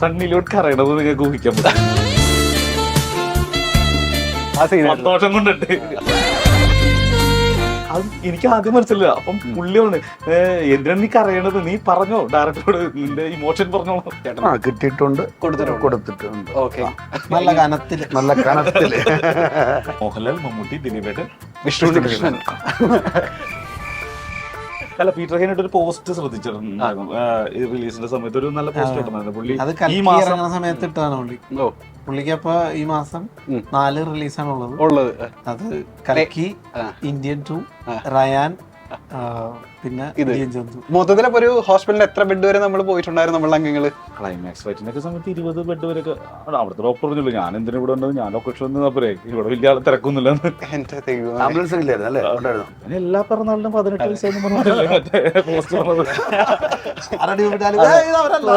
സണ്ണിലോട്ട് കറയണത് നിങ്ങൾക്ക് ഊഹിക്കാൻ പറ്റും. ആ സന്തോഷം കൊണ്ടുണ്ട് അത് എനിക്ക് ആദ്യം മനസ്സിലില്ല അപ്പം പുള്ളി പറഞ്ഞു "ഏ, എന്തിനാണ് നീ കരയണത്? നീ പറഞ്ഞോ? ഡയറക്ടറോട് നിന്റെ ഇമോഷൻ പറഞ്ഞോളൂ. ചേട്ടൻ ആ കിട്ടിയിട്ടുണ്ട്. കൊടുത്തിട്ടുണ്ട്. കൊടുത്തിട്ടുണ്ട്. ഓക്കെ. നല്ല കനത്തിൽ. നല്ല കനത്തിൽ. മോഹൻലാൽ മമ്മൂട്ടി ദിലീപേട്ടൻ വിഷ്ണു കൃഷ്ണൻ. അല്ല പീറ്റർ ഹെയിനായിട്ട് ഒരു പോസ്റ്റ് ശ്രദ്ധിച്ചിട്ടുണ്ടായിരുന്നു റിലീസിന്റെ സമയത്ത് ഒരു നല്ല പോസ്റ്റ് ഇട്ടുണ്ടായിരുന്നു പുള്ളി അത് ഈ മാസം സമയത്ത് ഇട്ടതാണ് പുള്ളി. പുള്ളിക്ക് അപ്പൊ ഈ മാസം. നാല് റിലീസാണ് ഉള്ളത്. ഉള്ളത്. അത് കലക്കി ഇന്ത്യൻ ടു റയാൻ പിന്നെ ഇത്. മൊത്തത്തിൽ ഒരു ഹോസ്പിറ്റലിൽ എത്ര ബെഡ് വരെ നമ്മൾ പോയിട്ടുണ്ടായിരുന്നു നമ്മൾ അംഗങ്ങൾ? ക്ലൈമാക്സ് ഫൈറ്റിന്റെ സമയത്ത് ഇരുപത് ബെഡ് വരെ അവിടെ അവിടുത്തെ ഡോക്ടർ പറഞ്ഞില്ല ഞാൻ എന്തിനാ ഇവിടെ ഉണ്ടത് ഞാൻ ലൊക്കേഷൻ വന്നപ്പോഴേ ഇവിടെ വലിയ ആളെ തിരക്കൊന്നുമില്ല ആംബുലൻസ് ഇല്ലായിരുന്നു എല്ലാ പിറന്നാളിനും പതിനെട്ട് വയസ്സെന്ന് പറഞ്ഞല്ലേ മറ്റേ പോസ്റ്റ് പറഞ്ഞത്. ആരടി വിട്ടാലും, ഇത് അവരല്ല."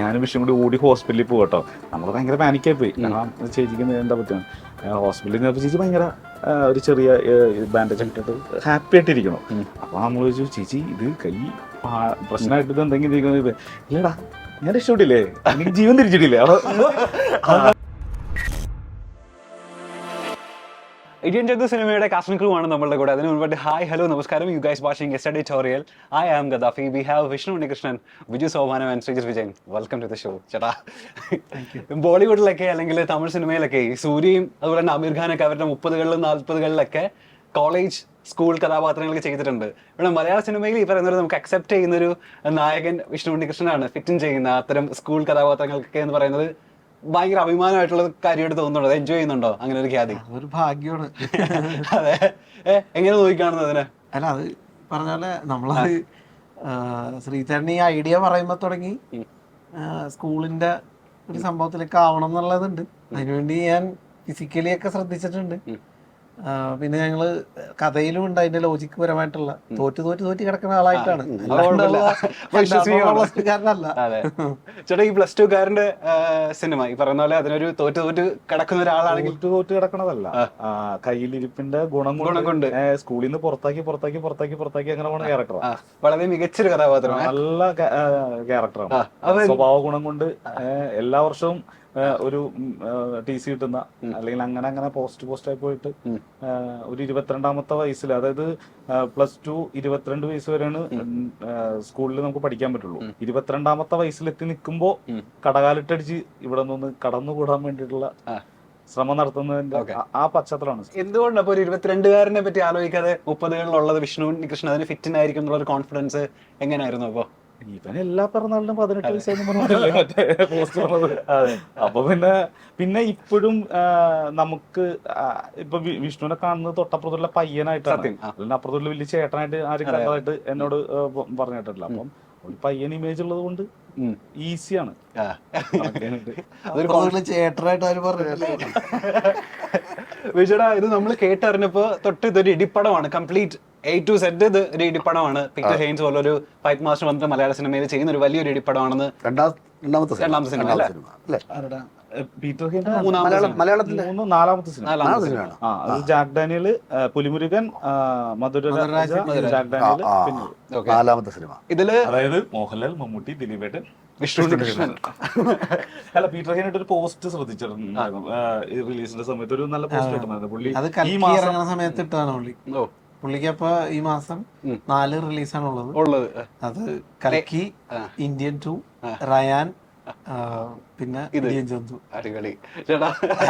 ഞാനും വിഷയം കൂടി ഓടി ഹോസ്പിറ്റലിൽ പോകട്ടോ നമ്മൾ ഭയങ്കര പാനിക്കായി പോയി. കാരണം ചേച്ചിക്ക് എന്താ പറ്റുക? ഹോസ്പിറ്റലിൽ നിന്നപ്പോൾ ചേച്ചി ഭയങ്കര ഒരു ചെറിയ ബാൻഡേജ് ഇട്ടിട്ട് ഹാപ്പി ആയിട്ടിരിക്കണം. അപ്പൊ നമ്മൾ ചോദിച്ചു ചേച്ചി ഇത് കൈ പ്രശ്നമായിട്ട് ഇത് എന്തെങ്കിലും ഇല്ലടാ ഞാൻ രക്ഷപ്പെട്ടില്ലേ? എനിക്ക് ജീവൻ തിരിച്ചിട്ടില്ലേ? ഇന്ത്യൻ ജന്തു സിനിമയുടെ കാസ്റ്റിംഗ് ക്രൂ ആണ് നമ്മളുടെ കൂടെ. അതിന് മുൻപ് ഹായ് ഹലോ നമസ്കാരം. You guys watching S editorial I am Gaddafi we have Vishnu Unnikrishnan Viju Somanam and Sreejith Vijayan welcome to the show ചേട്ടാ. ബോളിവുഡിലൊക്കെ അല്ലെങ്കിൽ തമിഴ് സിനിമയിലൊക്കെ ഈ സൂര്യയും അതുപോലെ തന്നെ അമീർ ഖാനൊക്കെ അവരുടെ മുപ്പതുകളിലും നാൽപ്പതുകളിലൊക്കെ കോളേജ് സ്കൂൾ കഥാപാത്രങ്ങളൊക്കെ ചെയ്തിട്ടുണ്ട്. ഇവിടെ മലയാള സിനിമയിൽ ഈ പറയുന്നത് നമുക്ക് അക്സെപ്റ്റ് ചെയ്യുന്ന ഒരു നായകൻ വിഷ്ണു ഉണ്ണികൃഷ്ണനാണ്. ഫിറ്റിൻ ചെയ്യുന്ന അത്തരം സ്കൂൾ കഥാപാത്രങ്ങൾക്കൊക്കെ എന്ന് പറയുന്നത് ഭയങ്കര അഭിമാനമായിട്ടുള്ള കാര്യമായിട്ട് തോന്നുന്നുണ്ടോ? എൻജോയ് ചെയ്യുന്നുണ്ടോ? അങ്ങനെ ഒരു ഖ്യാതി. ഒരു ഭാഗ്യമാണ്. അതെ. എങ്ങനെ നോക്കിക്കാണുന്നത് അതിനെ? അല്ല അത് പറഞ്ഞാൽ നമ്മളത് ശ്രീധരൻ ഈ ഐഡിയ പറയുമ്പോ തുടങ്ങി. സ്കൂളിന്റെ ഒരു സംഭവത്തിലേക്ക് ആവണം എന്നുള്ളതുണ്ട്. അതിനുവേണ്ടി ഞാൻ ഫിസിക്കലി ഒക്കെ ശ്രദ്ധിച്ചിട്ടുണ്ട്. പിന്നെ ഞങ്ങൾ കഥയിലും ഉണ്ട് അതിന്റെ ലോജിക്ക് പരമായിട്ടുള്ള. തോറ്റ് തോറ്റ് തോറ്റ് കിടക്കുന്ന ആളായിട്ടാണ്. ചേട്ടാ ഈ പ്ലസ് ടു കാരന്റെ സിനിമ ഈ പറയുന്ന പോലെ അതിനൊരു തോറ്റ് തോറ്റ് കിടക്കുന്ന ഒരാളാണെങ്കിൽ തോറ്റ് തോറ്റ് കിടക്കണതല്ല. കയ്യിലിരിപ്പിന്റെ ഗുണം ഗുണം കൊണ്ട്. സ്കൂളിൽ നിന്ന് പുറത്താക്കി പുറത്താക്കി പുറത്താക്കി പുറത്താക്കി അങ്ങനെ പോണ ക്യാരക്ടറാണ് വളരെ മികച്ചൊരു കഥാപാത്രമാണ്. നല്ല ക്യാരക്ടറാണ് സ്വഭാവ ഗുണം കൊണ്ട് എല്ലാ വർഷവും ഒരു ടി സി കിട്ടുന്ന അല്ലെങ്കിൽ അങ്ങനെ അങ്ങനെ പോസ്റ്റ് പോസ്റ്റ് ആയി പോയിട്ട് ഒരു ഇരുപത്തിരണ്ടാമത്തെ വയസ്സിൽ അതായത് പ്ലസ് ടു ഇരുപത്തിരണ്ട് വയസ്സ് വരെയാണ് സ്കൂളിൽ നമുക്ക് പഠിക്കാൻ പറ്റുള്ളൂ. ഇരുപത്തിരണ്ടാമത്തെ വയസ്സിലെത്തി നിൽക്കുമ്പോ കടകാലിട്ടടിച്ച് ഇവിടെ നിന്ന് കടന്നുകൂടാൻ വേണ്ടിയിട്ടുള്ള. ശ്രമം നടത്തുന്നതിന്റെ. ആ- പശ്ചാത്തലമാണ്. എന്തുകൊണ്ട് അപ്പൊ ഒരു ഇരുപത്തിരണ്ടുകാരനെ പറ്റി ആലോചിക്കാതെ മുപ്പതുകളിലുള്ളത് വിഷ്ണു കൃഷ്ണ അതിന് ഫിറ്റിനായിരിക്കും എന്നുള്ള ഒരു കോൺഫിഡൻസ് എങ്ങനെയായിരുന്നു അപ്പൊ? ഇവൻ എല്ലാ പിറന്നാളിലും പതിനെട്ട് വയസ്സെന്ന് പറഞ്ഞല്ലേ മറ്റേ പോസ്റ്റ് പറഞ്ഞത്. അപ്പൊ പിന്നെ പിന്നെ ഇപ്പോഴും നമുക്ക് ഇപ്പൊ വിഷ്ണുവിനെ കാണുന്നത് തൊട്ടപ്പുറത്തുള്ള പയ്യനായിട്ടാണ്. അല്ലെങ്കിൽ അതിന് അപ്പുറത്തുള്ള വലിയ ചേട്ടനായിട്ട് ആരും കണ്ടതായിട്ട് എന്നോട് പറഞ്ഞിട്ടില്ല. അപ്പം ഒരു പയ്യൻ ഇമേജ് ഉള്ളത് കൊണ്ട് ഈസിയാണ്. വിഷുടാ വിജയടാ ഇത് നമ്മൾ കേട്ടറിഞ്ഞപ്പോ തൊട്ട് ഇതൊരു ഇടിപ്പടമാണ്. കംപ്ലീറ്റ് എ ടു സെഡ് ഇത് ഒരു ഇടിപ്പടമാണ്. പിക്ചർ ഹെയിൻസ് പോലെ ഒരു ഫൈറ്റ് മാസ്റ്റർ വന്നിട്ട് മലയാള സിനിമയിൽ ചെയ്യുന്ന ഒരു വലിയൊരു ഇടിപ്പടമാണെന്ന് രണ്ടാം രണ്ടാമത്തെ സിനിമ. അല്ലേ? മലയാളത്തിന്റെ? നാലാമത്തെ സിനിമ. നാലാമത്തെ നാലാമത്തെ സിനിമ. ആ അത് Jack Daniel Pulimurugan Madhuraraja Jack Daniel ആ, നാലാമത്തെ സിനിമ. ഇതിൽ അതായത് മോഹൻലാൽ മമ്മൂട്ടി ദിലീപേട്ടൻ വിഷ്ണു കൃഷ്ണൻ അല്ല പീറ്റർ ഹെയിനായിട്ട് ഒരു പോസ്റ്റ് ശ്രദ്ധിച്ചിട്ടുണ്ടായിരുന്നു റിലീസിന്റെ സമയത്ത് ഒരു നല്ല പോസ്റ്റ് ഇട്ടുണ്ടായിരുന്നു പുള്ളി അത് ഈ മാസം ഇറങ്ങുന്ന സമയത്ത് ഇട്ടാണ് പുള്ളി. ഓ. പുള്ളിക്ക് അപ്പൊ ഈ മാസം. നാല് റിലീസാണ് ഉള്ളത്. ഉള്ളത് അത് കലക്കി ഇന്ത്യൻ ടു റയാൻ പിന്നെ ഇന്ത്യൻ ജന്തു അടിപൊളി.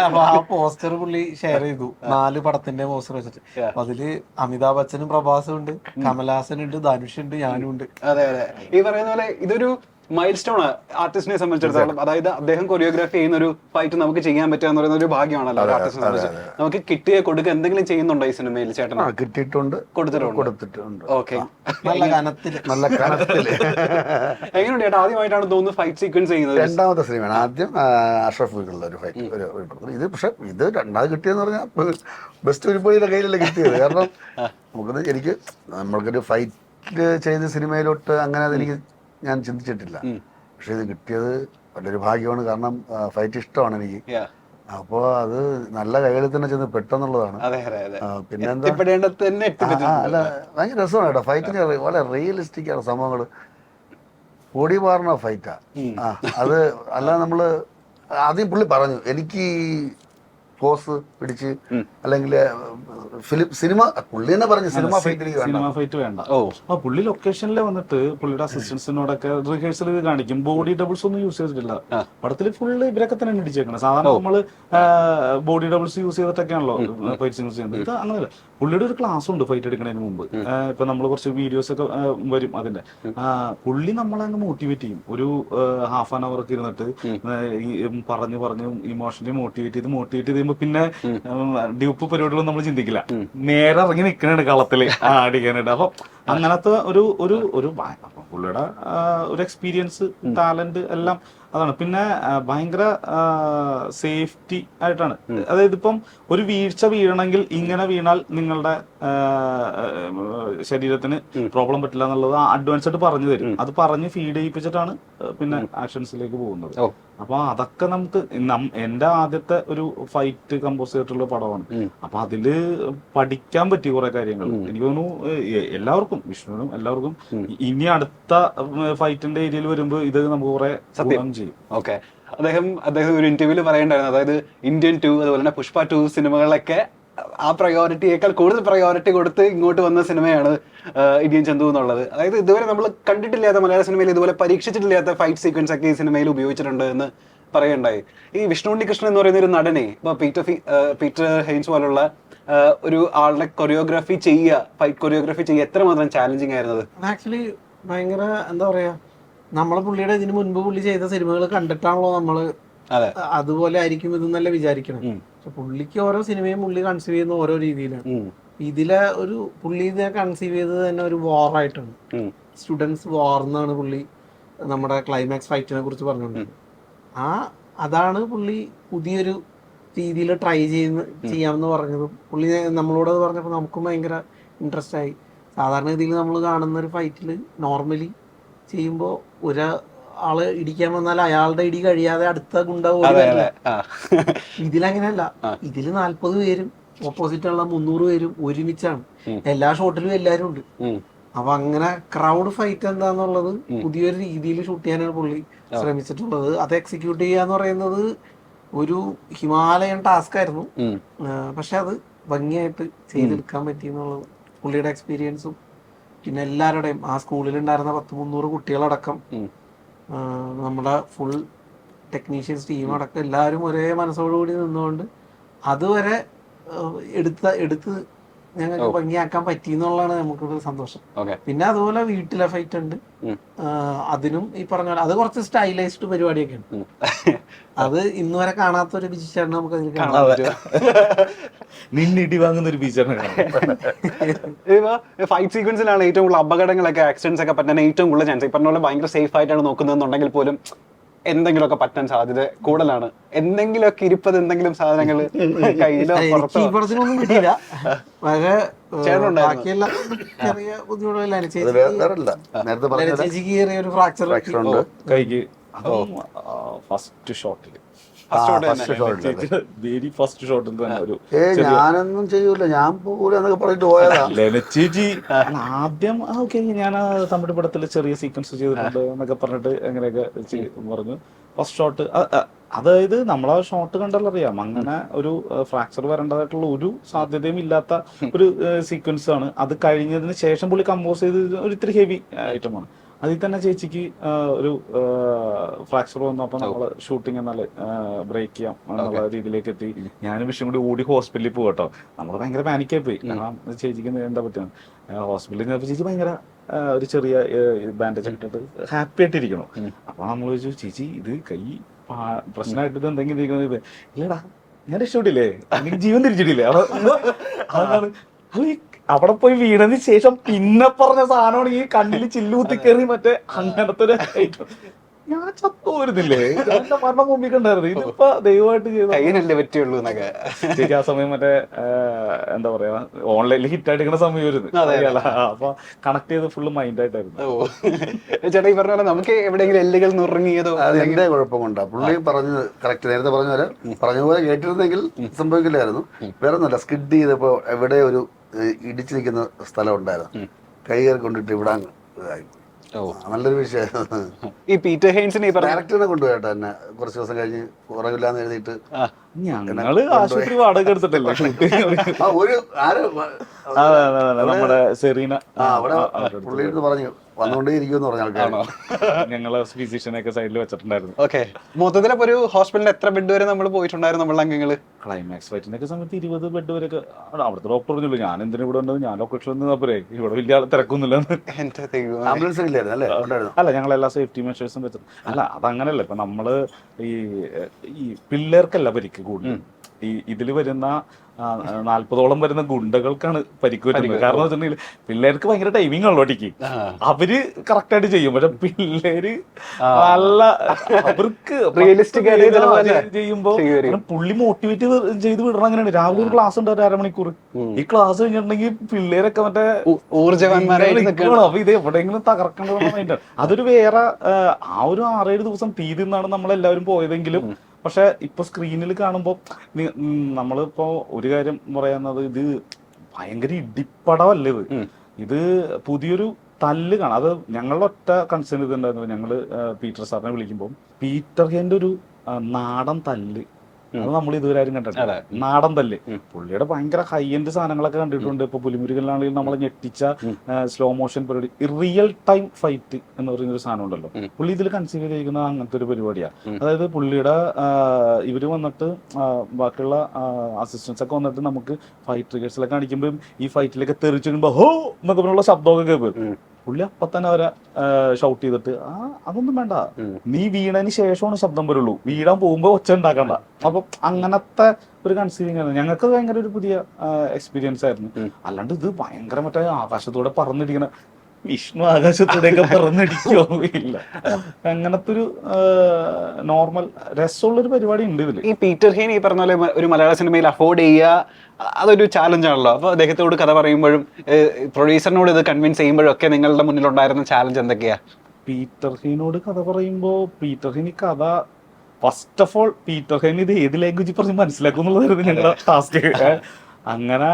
അപ്പൊ ആ പോസ്റ്റർ പുള്ളി ഷെയർ ചെയ്തു. നാല് പടത്തിന്റെ പോസ്റ്റർ വെച്ചിട്ട്. അപ്പൊ അതിൽ അമിതാഭ് ബച്ചനും പ്രഭാസും ഉണ്ട്. കമലഹാസൻ ഉണ്ട് ധനുഷ് ഉണ്ട് ഞാനും ഉണ്ട്. അതെ അതെ. ഈ പറയുന്ന പോലെ ഇതൊരു മൈൽ സ്റ്റോൺ ആർട്ടിസ്റ്റിനെ സംബന്ധിച്ചിടത്തോളം അതായത് അദ്ദേഹം കൊറിയോഗ്രാഫി ചെയ്യുന്ന ഒരു ഫൈറ്റ് നമുക്ക് ചെയ്യാൻ പറ്റുക എന്ന് പറയുന്ന ഒരു ഭാഗ്യമാണല്ലോ ആർട്ടിസ്റ്റിനെ സംബന്ധിച്ച്. നമുക്ക് കിട്ടിയ കൊടുക്കുക എന്തെങ്കിലും ചെയ്യുന്നുണ്ടോ ഈ സിനിമയിൽ ചേട്ടൻ? കിട്ടിയിട്ടുണ്ട്. കൊടുത്തിട്ടുണ്ട്. കൊടുത്തിട്ടുണ്ട്. ഓക്കെ നല്ല കനത്തിൽ. നല്ല കനത്തിൽ. എങ്ങനെയുണ്ട് ചേട്ടാ? ആദ്യമായിട്ടാണ് തോന്നുന്നു ഫൈറ്റ് സീക്വൻസ് ചെയ്യുന്നത്. രണ്ടാമത്തെ സിനിമയാണ്. ആദ്യം അഷ്റഫ് വീക്കുള്ള ഒരു ഫൈറ്റ് ഒരു ഇത് പക്ഷെ ഇത് രണ്ടാമത് കിട്ടിയെന്ന് പറഞ്ഞാൽ ബെസ്റ്റ് ഒരു പോയിന്റെ കയ്യിലല്ല കിട്ടിയത്. കാരണം നമുക്കത് എനിക്ക് നമ്മൾക്കൊരു ഫൈറ്റ് ചെയ്ത സിനിമയിലോട്ട് അങ്ങനെ അതെനിക്ക് ഞാൻ ചിന്തിച്ചിട്ടില്ല. പക്ഷെ ഇത് കിട്ടിയത് വലിയൊരു ഭാഗ്യമാണ്. കാരണം ഫൈറ്റ് ഇഷ്ടമാണ് എനിക്ക്. അപ്പോ അത് നല്ല കൈകളിൽ തന്നെ ചെന്ന് പെട്ടെന്നുള്ളതാണ്. പിന്നെന്താ അല്ല ഭയങ്കര രസമാണ് കേട്ടോ. ഫൈറ്റിന് വളരെ റിയലിസ്റ്റിക് ആണ് സംഭവങ്ങൾ ഓടി മാറണ ഫൈറ്റാ അത് അല്ല നമ്മൾ ആദ്യം പുള്ളി പറഞ്ഞു എനിക്ക് പോസ് പിടിച്ച് അല്ലെങ്കിൽ ഫിലിം സിനിമ പുള്ളി തന്നെ പറഞ്ഞു സിനിമ ഫൈറ്റ് വേണ്ട സിനിമ ഫൈറ്റ് വേണ്ട. ഓ. ആ പുള്ളി ലൊക്കേഷനിൽ വന്നിട്ട് പുള്ളിയുടെ അസിസ്റ്റൻസിനോടൊക്കെ റിഹേഴ്സൽ കാണിക്കും. ബോഡി ഡബിൾസ് ഒന്നും യൂസ് ചെയ്തിട്ടില്ല. പടത്തിൽ ഫുള്ള് ഇവരൊക്കെ തന്നെ ഇടിച്ചേക്കണം സാധാരണ നമ്മൾ ബോഡി ഡബിൾസ് യൂസ് ചെയ്തിട്ടൊക്കെയാണല്ലോ ഫൈറ്റ് യൂസ് ചെയ്യുന്നത്. ഇത് അങ്ങനെയല്ല. പുള്ളിയുടെ ഒരു ക്ലാസ് ഉണ്ട് ഫൈറ്റ് എടുക്കുന്നതിന് മുമ്പ്. ഇപ്പൊ നമ്മൾ കുറച്ച് വീഡിയോസ് ഒക്കെ വരും അതിന്റെ. ആ, പുള്ളി നമ്മളെ അങ്ങ് മോട്ടിവേറ്റ് ചെയ്യും. ഒരു ഹാഫ് ആൻ അവർ ഒക്കെ ഇരുന്നിട്ട് പറഞ്ഞു പറഞ്ഞു ഇമോഷണലി മോട്ടിവേറ്റ് ചെയ്ത് മോട്ടിവേറ്റ് ചെയ്ത് പിന്നെ ഡ്യൂപ്പ് പരിപാടികളൊന്നും നമ്മൾ ചിന്തിക്കില്ല. നേരെ ഇറങ്ങി നിൽക്കണുണ്ട് കളത്തിൽ. അടിക്കാനായിട്ട്. അപ്പൊ അങ്ങനത്തെ ഒരു ഒരു ഒരു പുള്ളിയുടെ ഒരു എക്സ്പീരിയൻസ് ടാലന്റ് എല്ലാം അതാണ്. പിന്നെ ഭയങ്കര സേഫ്റ്റി ആയിട്ടാണ്. അതായത് ഇപ്പം ഒരു വീഴ്ച വീഴണമെങ്കിൽ ഇങ്ങനെ വീണാൽ നിങ്ങളുടെ ശരീരത്തിന് പ്രോബ്ലം പറ്റില്ല എന്നുള്ളത് അഡ്വാൻസ് ആയിട്ട് പറഞ്ഞു തരും. അത് പറഞ്ഞ് ഫീഡ് ചെയ്യിപ്പിച്ചിട്ടാണ് പിന്നെ ആക്ഷൻസിലേക്ക് പോകുന്നത്. അപ്പൊ അതൊക്കെ നമുക്ക് എന്റെ ആദ്യത്തെ ഒരു ഫൈറ്റ് കമ്പോസ് ചെയ്തിട്ടുള്ള പടമാണ് അപ്പൊ അതിൽ പഠിക്കാൻ പറ്റി കുറെ കാര്യങ്ങൾ. എനിക്ക് തോന്നുന്നു എല്ലാവർക്കും വിഷ്ണുവിനും എല്ലാവർക്കും ഇനി അടുത്ത ഫൈറ്റിന്റെ ഏരിയയിൽ വരുമ്പോൾ ഇത് നമുക്ക് കുറെ സത്യം. ചെയ്യും. ഓക്കെ. അദ്ദേഹം അദ്ദേഹം ഒരു ഇന്റർവ്യൂവിൽ പറയണ്ടായിരുന്നു അതായത് ഇന്ത്യൻ ടു അതുപോലെ തന്നെ പുഷ്പ ടു സിനിമകളിലൊക്കെ ആ പ്രയോറിറ്റിയേക്കാൾ കൂടുതൽ പ്രയോറിറ്റി കൊടുത്ത് ഇങ്ങോട്ട് വന്ന സിനിമയാണ് ഇടിയൻ ഇന്ത്യൻ ചന്തു എന്നുള്ളത്. അതായത് ഇതുവരെ നമ്മൾ കണ്ടിട്ടില്ലാത്ത മലയാള സിനിമയിൽ ഇതുപോലെ പരീക്ഷിച്ചിട്ടില്ലാത്ത ഫൈറ്റ് സീക്വൻസ് ഒക്കെ ഈ സിനിമയിൽ ഉപയോഗിച്ചിട്ടുണ്ട് എന്ന് പറയുണ്ടായി ഈ വിഷ്ണു ഉണ്ണികൃഷ്ണൻ എന്ന് പറയുന്ന ഒരു നടനെ ഇപ്പൊ പീറ്റർ പീറ്റർ ഹെയിൻസ് പോലുള്ള ഒരു ആളുടെ കൊറിയോഗ്രാഫി ചെയ്യുക ഫൈറ്റ് കൊറിയോഗ്രാഫി ചെയ്യുക എത്രമാത്രം ചാലഞ്ചിങ് ആയിരുന്നത്? ആക്ച്വലി ഭയങ്കര എന്താ പറയാ നമ്മളെ പുള്ളിയുടെ ഇതിന് മുൻപ് പുള്ളി ചെയ്ത സിനിമകൾ കണ്ടിട്ടാണല്ലോ നമ്മൾ അതെ. അതുപോലെ ആയിരിക്കും ഇതെന്നല്ല വിചാരിക്കണം. പക്ഷെ പുള്ളിക്ക് ഓരോ സിനിമയും പുള്ളി കൺസീവ് ചെയ്യുന്ന ഓരോ രീതിയിലാണ്. ഇതിലെ ഒരു പുള്ളി ഇതിനെ കൺസീവ് ചെയ്തത് തന്നെ ഒരു വാർ ആയിട്ടാണ്. സ്റ്റുഡൻസ് വാർ എന്നാണ് പുള്ളി നമ്മുടെ ക്ലൈമാക്സ് ഫൈറ്റിനെ കുറിച്ച് പറഞ്ഞുകൊണ്ടിരുന്നത് ആ അതാണ് പുള്ളി പുതിയൊരു രീതിയിൽ ട്രൈ ചെയ്യുന്ന ചെയ്യാമെന്ന് പറഞ്ഞത്. പുള്ളി നമ്മളോട് അത് പറഞ്ഞപ്പോൾ നമുക്കും ഭയങ്കര ഇൻട്രസ്റ്റ് ആയി. സാധാരണ രീതിയിൽ നമ്മൾ കാണുന്ന ഒരു ഫൈറ്റിൽ നോർമലി ചെയ്യുമ്പോൾ ഒരു ആൾ ഇടിക്കാൻ വന്നാൽ അയാളുടെ ഇടി കഴിയാതെ അടുത്ത ഗുണ്ട. ഇതിലങ്ങനെയല്ല. ഇതിൽ നാല്പത് പേരും ഓപ്പോസിറ്റ് ഉള്ള മുന്നൂറ് പേരും ഒരുമിച്ചാണ്. എല്ലാ ഷോട്ടിലും എല്ലാരും ഉണ്ട്. അപ്പൊ അങ്ങനെ ക്രൗഡ് ഫൈറ്റ് എന്താന്നുള്ളത് പുതിയൊരു രീതിയിൽ ഷൂട്ട് ചെയ്യാനാണ് പുള്ളി ശ്രമിച്ചിട്ടുള്ളത്. അത് എക്സിക്യൂട്ട് ചെയ്യാന്ന് പറയുന്നത് ഒരു ഹിമാലയൻ ടാസ്ക് ആയിരുന്നു. പക്ഷെ അത് ഭംഗിയായിട്ട് ചെയ്തെടുക്കാൻ പറ്റി എന്നുള്ളത് പുള്ളിയുടെ എക്സ്പീരിയൻസും പിന്നെ എല്ലാവരുടെയും ആ സ്കൂളിൽ ഉണ്ടായിരുന്ന പത്ത് മുന്നൂറ് കുട്ടികളടക്കം നമ്മുടെ ഫുൾ ടെക്നീഷ്യൻസ് ടീം അടക്കം എല്ലാവരും ഒരേ മനസ്സോടുകൂടി നിന്നുകൊണ്ട് അതുവരെ എടുത്ത എടുത്ത് ഞങ്ങൾക്ക് ഭംഗിയാക്കാൻ പറ്റി എന്നുള്ളതാണ് നമുക്കൊരു സന്തോഷം. ഓക്കെ. പിന്നെ അതുപോലെ വീട്ടിലെ ഫൈറ്റ് ഉണ്ട്. അതിനും ഈ പറഞ്ഞ പോലെ അത് കുറച്ച് സ്റ്റൈലൈസ്ഡ് പരിപാടിയൊക്കെ ഉണ്ട്. അത് ഇന്ന് വരെ കാണാത്ത ഒരു ബിജിച്ചാണ് നമുക്ക് അതിൽ കാണാൻ നിന്നിടി വാങ്ങുന്ന ഒരു ബീച്ചാണ് ഫൈറ്റ് സീക്വൻസിലാണ് ഏറ്റവും കൂടുതൽ അപകടങ്ങളൊക്കെ ആക്സിഡൻസ് ഒക്കെ പറ്റാൻ ഏറ്റവും കൂടുതൽ ചാൻസ് ഈ പറഞ്ഞ പോലെ ഭയങ്കര സേഫ് ആയിട്ടാണ് നോക്കുന്നതെന്നുണ്ടെങ്കിൽ പോലും എന്തെങ്കിലുമൊക്കെ പറ്റാൻ സാധ്യത കൂടുതലാണ്. എന്തെങ്കിലുമൊക്കെ ഇരിപ്പത് എന്തെങ്കിലും സാധനങ്ങൾ കയ്യിലോ പുറത്തോ? കിട്ടിയില്ല ഏ, ബാക്കിയെല്ലാം ചെറിയ ചേച്ചിക്ക് ചെറിയൊരു ഫ്രാക്ചർ ഫ്രാക്ചർ ഉണ്ട്. കൈക്ക്. ഫസ്റ്റ് ഷോട്ടിൽ ഫസ്റ്റ് ഷോട്ടിൽ തന്നെ. ഒരു ഏ ഞാനൊന്നും ചെയ്യൂല. ഞാൻ പോകൂല എന്നൊക്കെ പറഞ്ഞിട്ട് പോയതാ. ലനച്ചേച്ചി ആദ്യം ഓക്കെ ഞാൻ തമിഴ് പടത്തിൽ ചെറിയ സീക്വൻസ് ചെയ്തിട്ടുണ്ട് എന്നൊക്കെ പറഞ്ഞിട്ട് എങ്ങനെയൊക്കെ പറഞ്ഞു. ഫസ്റ്റ് ഷോട്ട് അതായത് നമ്മളാ ഷോട്ട് കണ്ടാൽ അറിയാം. അങ്ങനെ ഒരു ഫ്രാക്ചർ വരേണ്ടതായിട്ടുള്ള ഒരു സാധ്യതയും ഇല്ലാത്ത ഒരു സീക്വൻസ് ആണ്. അത് കഴിഞ്ഞതിന് ശേഷം പുള്ളി കമ്പോസ് ചെയ്ത് ഒരു ഇത്തിരി ഹെവി ഐറ്റമാണ് അതിൽ തന്നെ ചേച്ചിക്ക് ഒരു ഫ്രാക്ചർ വന്നു. അപ്പൊ നമ്മൾ ഷൂട്ടിംഗ് നല്ല ബ്രേക്ക് ചെയ്യാം എന്നുള്ള രീതിയിലേക്ക് എത്തി. ഞാനും വിഷയം കൂടി ഓടി ഹോസ്പിറ്റലിൽ പോകും കേട്ടോ നമ്മൾ ഭയങ്കര പാനിക്കായി പോയി. കാരണം ചേച്ചിക്ക് എന്താ പറ്റുന്നത് ഹോസ്പിറ്റലിൽ ചെന്നപ്പോൾ ചേച്ചി ഭയങ്കര ഒരു ചെറിയ ബാൻഡേജ് ഇട്ടിട്ട് ഹാപ്പി ആയിട്ടിരിക്കണം. അപ്പൊ നമ്മൾ ചോദിച്ചു ചേച്ചി ഇത് കൈ പ്രശ്നമായിട്ട് ഇത് എന്തെങ്കിലും ഇരിക്കുന്നത് ഇല്ലടാ ഞാൻ രക്ഷപ്പെട്ടില്ലേ? എനിക്ക് ജീവൻ തിരിച്ചിട്ടില്ലേ? അതാണ് അല്ല ഈ അവിടെ പോയി വീണതിന് ശേഷം പിന്നെ പറഞ്ഞ സാധനമാണ് ഈ കണ്ണിൽ ചില്ലു കുത്തി കയറി മറ്റേ അങ്ങനത്തെ ഒരു. ഞാൻ ചത്തോരുന്നില്ലേ എന്റെ മരണം മുമ്പിൽ കണ്ടായിരുന്നു ഇതിപ്പോ ദൈവമായിട്ട് ചെയ്ത കയ്യിനല്ലേ പറ്റുള്ളൂ എന്നൊക്കെ. ചേച്ചി ആ സമയം മറ്റേ എന്താ പറയാ ഓൺലൈനിൽ ഹിറ്റ് അടിക്കുന്ന സമയമായിരുന്നു. അപ്പൊ കണക്ട് ചെയ്ത് ഫുള്ള് മൈൻഡ് ആയിട്ടായിരുന്നു. ഓ. ചേട്ടാ ഈ പറഞ്ഞ പോലെ നമുക്ക് എവിടെയെങ്കിലും എല്ലുകൾ നുറങ്ങിയതോ അതിന്റെ കുഴപ്പം കൊണ്ടാ പുള്ളി പറഞ്ഞു കറക്റ്റ് നേരത്തെ പറഞ്ഞ പോലെ പറഞ്ഞ പോലെ കേട്ടിരുന്നെങ്കിൽ സംഭവിക്കില്ലായിരുന്നു. വേറെ ഒന്നുമല്ല സ്കിഡ് ചെയ്തപ്പോ എവിടെ ഒരു ഇടിച്ചു നിൽക്കുന്ന സ്ഥലം ഉണ്ടായിരുന്നു. കൈ കൊണ്ടിട്ട് ഇവിടെ ഇതായി. നല്ലൊരു വിഷയം. ഈ പീറ്റർ ഹെയിൻസിനെ ഡയറക്ടറിനെ കൊണ്ടുപോയിട്ട് എന്നെ കുറച്ച് ദിവസം കഴിഞ്ഞ് കുറവില്ലാന്ന് എഴുതിയിട്ട്. ഞങ്ങൾ ആശുപത്രി വാടക എടുത്തിട്ടല്ലേ? ഒരു ആരും നമ്മുടെ സെറീന. ആ അവിടെ പറഞ്ഞു വന്നുകൊണ്ടേ ഇരിക്കുമെന്ന് പറഞ്ഞ ആൾക്കാർ ഞങ്ങൾ ഫിസിഷ്യനൊക്കെ സൈഡിൽ വെച്ചിട്ടുണ്ടായിരുന്നു. ഓക്കെ. മൊത്തത്തിൽ ഒരു ഹോസ്പിറ്റലിൽ എത്ര ബെഡ് വരെ നമ്മൾ പോയിട്ടുണ്ടായിരുന്നു നമ്മളെ അംഗങ്ങൾ ക്ലൈമാക്സ് ഫൈറ്റിന്റെ ഒക്കെ സമയത്ത് ഇരുപത് ബെഡ് വരെ അവിടെ അവിടുത്തെ ഡോക്ടർ പറഞ്ഞുള്ളൂ ഞാൻ എന്തിനാ ഇവിടെ ഉണ്ടത് ഞാൻ ലൊക്കേഷൻ നിന്നപ്പോഴേ ഇവിടെ വലിയ ആൾ തിരക്കൊന്നുമില്ല ആംബുലൻസ് ഇല്ലായിരുന്നു അല്ല? ഞങ്ങൾ എല്ലാ സേഫ്റ്റി മെഷേഴ്സും വെച്ചത് അല്ല അതങ്ങനല്ല. ഇപ്പൊ നമ്മൾ ഈ ഈ പിള്ളേർക്കല്ല പരിക്ക് കൂടുതൽ. ഈ ഇതിൽ വരുന്ന നാൽപ്പതോളം നാല്പതോളം വരുന്ന ഗുണ്ടകൾക്കാണ് പരിക്ക് പറ്റുന്നത് കാരണം വെച്ചിട്ടുണ്ടെങ്കിൽ പിള്ളേർക്ക് ഭയങ്കര ടൈമിംഗ് ആണല്ലോ ഒട്ടിക്ക് അവർ കറക്റ്റ് ആയിട്ട് ചെയ്യും. പക്ഷെ പിള്ളേര് നല്ല അവർക്ക് റിയലിസ്റ്റിക് ആയിട്ട് പത്ത് ചിലപ്പോ ചെയ്യുമ്പോ പുള്ളി മോട്ടിവേറ്റ് ചെയ്ത് വിടണം അങ്ങനെയാണ്. രാവിലെ ഒരു ക്ലാസ് ഉണ്ട് ഒരു അരമണിക്കൂർ. ഈ ക്ലാസ് കഴിഞ്ഞിട്ടുണ്ടെങ്കിൽ പിള്ളേരൊക്കെ മറ്റേ ഊ- ഊർജവാന്മാരായിട്ട് ഇങ്ങനെ നിൽക്കണം. നിൽക്കണം. അപ്പൊ ഇത് എവിടെയെങ്കിലും തകർക്കേണ്ടതാണ് അതൊരു വേറെ ആ, ഒരു ആറേഴ് ദിവസം നമ്മൾ എല്ലാവരും പോയതെങ്കിലും പക്ഷെ ഇപ്പൊ സ്ക്രീനിൽ കാണുമ്പോൾ നമ്മളിപ്പോ ഒരു കാര്യം പറയുന്നത് ഇത് ഭയങ്കര ഇടിപ്പടമല്ലേ ഇത്? ഇത് പുതിയൊരു തല്ല് കാണാം. അത് ഞങ്ങളുടെ ഒറ്റ കൺസേൺ ഇതുണ്ടായിരുന്നു. ഞങ്ങൾ പീറ്റർ സാറിനെ വിളിക്കുമ്പോൾ പീറ്റർ ഹെന്റെ ഒരു നാടൻ തല്ല്. അത് നമ്മൾ ഇതുവരെ ആരും കണ്ടിട്ടില്ല. നാടൻ തല്ല്. പുള്ളിയുടെ ഭയങ്കര ഹൈ എൻഡ് സാധനങ്ങളൊക്കെ കണ്ടിട്ടുണ്ട്. ഇപ്പൊ പുലിമുരുകനാണെങ്കിൽ നമ്മളെ ഞെട്ടിച്ച സ്ലോ മോഷൻ പരിപാടി. റിയൽ ടൈം ഫൈറ്റ് എന്ന് പറയുന്ന ഒരു സാധനം ഉണ്ടല്ലോ. പുള്ളി ഇതിൽ കൺസീവ് ചെയ്തിരിക്കുന്ന അങ്ങനത്തെ ഒരു പരിപാടിയാണ് അതായത് പുള്ളിയുടെ ഇവർ വന്നിട്ട് ബാക്കിയുള്ള അസിസ്റ്റൻസ് ഒക്കെ വന്നിട്ട് നമുക്ക് ഫൈറ്റ് ട്രിഗേഴ്സിലൊക്കെ കാണിക്കുമ്പോൾ ഈ ഫൈറ്റിലൊക്കെ തെറിച്ചു ഹോ എന്നൊക്കെ പറഞ്ഞുള്ള ശബ്ദമൊക്കെ കേൾക്കും. പുള്ളി അപ്പൊ തന്നെ അവരെ ഷൗട്ട് ചെയ്തിട്ട് ആ അതൊന്നും വേണ്ട. നീ വീണതിന് ശേഷമാണ് ശബ്ദം വരുള്ളൂ. വീടാൻ പോകുമ്പോ ഒച്ച ഉണ്ടാക്കണ്ട. അപ്പൊ അങ്ങനത്തെ ഒരു കൺസീവിങ് ആയിരുന്നു ഞങ്ങൾക്ക് ഭയങ്കര ഒരു പുതിയ എക്സ്പീരിയൻസ് ആയിരുന്നു. അല്ലാണ്ട് ഇത് ഭയങ്കര മറ്റേ ആകാശത്തൂടെ പറന്നിരിക്കുന്ന വിഷ്ണു ആകാശത്തൂടെയൊക്കെ പറഞ്ഞടിക്കോ ഇല്ല. അങ്ങനത്തെ ഒരു നോർമൽ രസമുള്ള ഒരു പരിപാടി ഉണ്ട് ഇതിൽ. ഈ പീറ്റർ ഹീൻ ഈ പറഞ്ഞ പോലെ ഒരു മലയാള സിനിമയിൽ അഫോർഡ് ചെയ്യുക അതൊരു ചാലഞ്ച് ആണല്ലോ. അപ്പൊ അദ്ദേഹത്തോട് കഥ പറയുമ്പോഴും പ്രൊഡ്യൂസറിനോട് ഇത് കൺവിൻസ് ചെയ്യുമ്പോഴും ഒക്കെ നിങ്ങളുടെ മുന്നിൽ ഉണ്ടായിരുന്ന ചാലഞ്ച് എന്തൊക്കെയാ? പീറ്റർ ഹീനോട് കഥ പറയുമ്പോ പീറ്റർ ഹീൻ കഥ first of all Peter Hein ഇത് ഏത് ലാംഗ്വേജിൽ പറഞ്ഞ് മനസ്സിലാക്കും എന്നുള്ളതായിരുന്നു ഞങ്ങളുടെ ടാസ്ക് അങ്ങനെ